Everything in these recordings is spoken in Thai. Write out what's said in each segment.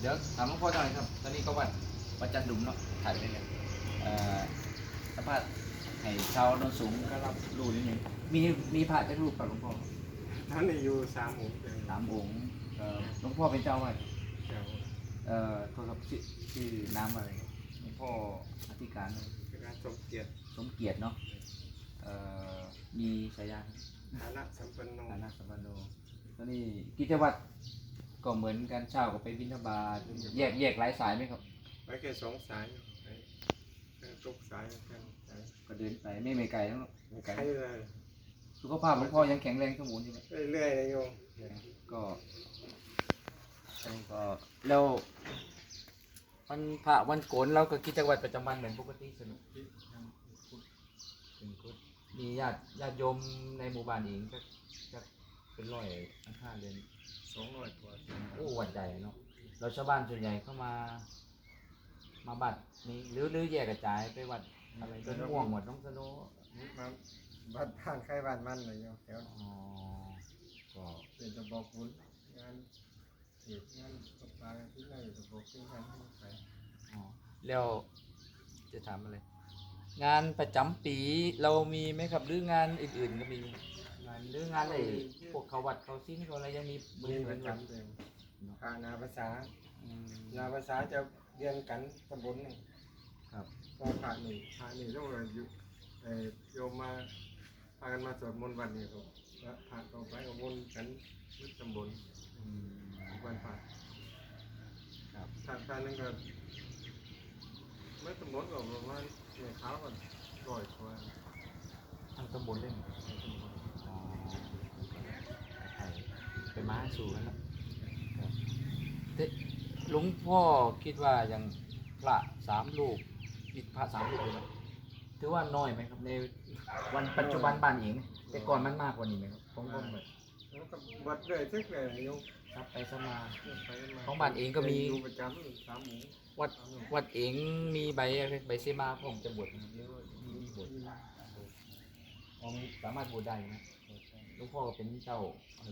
เดี๋ยวถามหลวงพ่อหน่อยครับ ตอนนี้ก็วัดวัดจันดุมเนาะถ่ายไปเลยเอ่อสมภาพให้ชาวโนนสูงก็รับรู้นิดนึงมีมีพระจักรูปกับหลวงพ่อท่านอายุสามองค์สามองค์หลวงพ่อเป็นเจ้าอาวาดเจ้า เอ่อโทรศัพท์ชื่อชื่อน้ำอะไรหลวงพ่ออธิการเลย การสมเกียรติสมเกียรติเนาะเอ่อมีฉายาฐานะสัมปันโนฐานะสัมปันโนตอนนี้กิจวัตรก็เหมือนกันเช้าก็ไปบิณฑบาตแยกแยกหลายสายไหมครับไว้แค่สองสายไปไปทุกสายกันสายก็เดินไปไม่ไม่ไกลแล้วไม่ไกลใครเลยสุขภาพหลวงพ่อยังแข็งแรงสมบูรณ์ใช่ไหม เรื่อยๆนะโยมก็อันนี้ก็แล้ว วันพระวันโกนเราก็กิจวัตรประจำวันเหมือนปกติสนุกมีญาติญาติโยมในหมู่บ้านเองก็จะเป็นร้อยอันค่าเดือนสองร้อยกว่าโอ้วัดใหญ่เนาะเราชาวบ้านส่วนใหญ่เข้ามา มาบัดนี้หรือหรือแยกกระจายไปวัดอะไรต้นม่วงวัดน้องสโนมาบ้านผ่านใครบ้านมันเลยโยมแถวอ๋อก็เป็นตะบอกบุญงาน เหตุงานตกปลาที่ไหนตะบอกที่งานที่ไปอ๋อแล้วจะถามอะไร งานประจำปีเรามีไหมครับหรืองานอื่นๆก็มีงานหรืองานอะไรพวกเขาวัดเขาสิ้นเขาอะไรยังมีมืมีอปเหมือระนกันจำเลยพานาภาษา อืม นาภาษาจะเรียนกันตำบลหนึ่งครับก็พระนี่พระนี่ต้องอยู่เอ่อโยมมาพากันมาสวดมนต์วันนี้ครับแล้วพระก็ไปกับมนต์กันนึกตำบล อืม วันพระ ครับพระพระนึงก็ไม่ตำบลก็ประมาณในเท้าก็ร้อยกว่าทางตำบลเล่นอ๋อใช่ไปมาสู่กันแล้วครับแต่หลวงพ่อคิดว่าอย่างพระสามลูกมีพระสามลูกเลยไหมถือว่าน้อยไหมครับในวันปัจจุบันบ้านเอง แต่ก่อนมันมากกว่านี้ไหมครับผมก็แบบแล้วก็วัดเลยทึกเลยโยม ครับไปสมาไปมของบ้านเองก็มีอยู่ประจำสามหมูวัดวัดเองมีใบอะไรใบเสมาผมจะบวชนะครับหรือว่ามีมีบวชอ๋อมีสามารถบวชได้นะหลวงพ่อก็เป็นเจ้าอะไร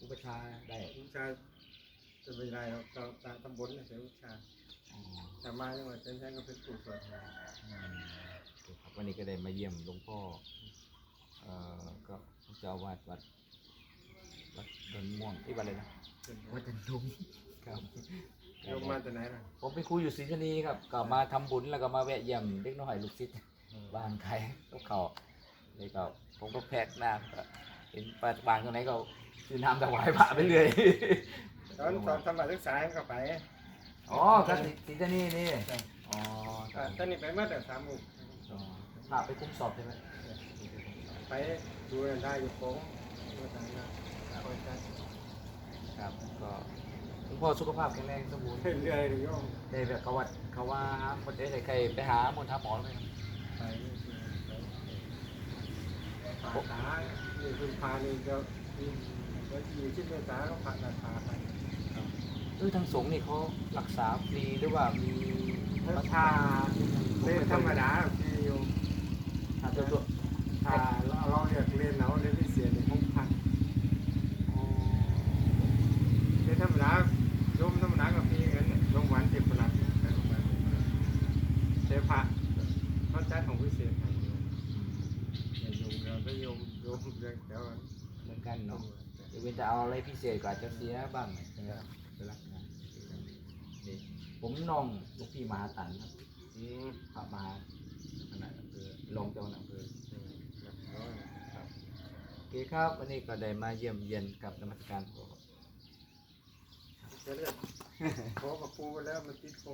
อุปชฌาย์ได้ ลูกชายจะไปได้เราเราตาตำบลเนี่ยเสียลูกชายอ๋อแต่มาจังหวัดเชียงรายก็เป็นปู่สวดอืมโอเคครับวันนี้ก็ได้มาเยี่ยมหลวงพ่อ เอ่อก็เจ้าอาวาดวัดวัดดอนม่ วงที่วัดอะไรนะเป็นวัดจันทุมครับโยมมาจากไหนล่ะผมไปคุยอยู่ศรีชนีครับก็มาทำบุญแล้วก็มาแวะเยี่ยมเด็กน้อยลูกศิษย์บ้านใครก็เขาเลยก็ผมก็แพกน้ำก็เห็นปบานตรงไหนก็คือน้ำถวายพระไปเรื่อยตอนตอนสมัครศึกษาก็ไปอ๋อก็ศรีศรีชนีนี่อ๋ออ่าตอนนี้ไปเมื่อแต่สามหมู่อ๋อพระไปคุ้มสอบใช่ไหมไปดูได้อยู่โค้งดูทางหน้า คอยกันครับก็หลวงพ่อสุขภาพแข็งแรงสมบูรณ์เรื่อยๆโยมได้แบบเขาวัดเขาว่าหาคนเอ้ยใครไปหาหมนท้าหมอไหมครับไปผ่าขานี่คือพานี่จะจะอยู่ที่เมตตาก็ผ่าตัดขาไปเออทางสงฆ์นี่เขารักษาฟรีหรือว่ามีถ้าถ้าเล่นธรรมดาที่โยมถ้าตัวตัวถ้าเราเราอยากเรียนเราเรียนพิเศษในห้องพัก อ๋อ เรียนธรรมดาโยมธรรมดากับพี่เงินโรงพยาบาลเจ็บปลัดไปโรงพยาบาล เจ้าพระเขาจัดของพิเศษให้โยมโยมเราก็โยมโยมเรื่องเดี๋ยวเหมือนกันเนาะเดี๋ยวเว้นจะเอาอะไรพิเศษก็อาจจะเสียบ้างนะครับไปรับงานนี่ผมน้องลูกพี่มหาตันครับอืมพระมหาขนาดอำเภอรองเจ้าหน้าอำเภอครับโอเคครับวันนี้ก็ได้มาเยี่ยมเยียนกับนมัสการพ่อ จะเรียกขอกับปูไปแล้วมันติดโค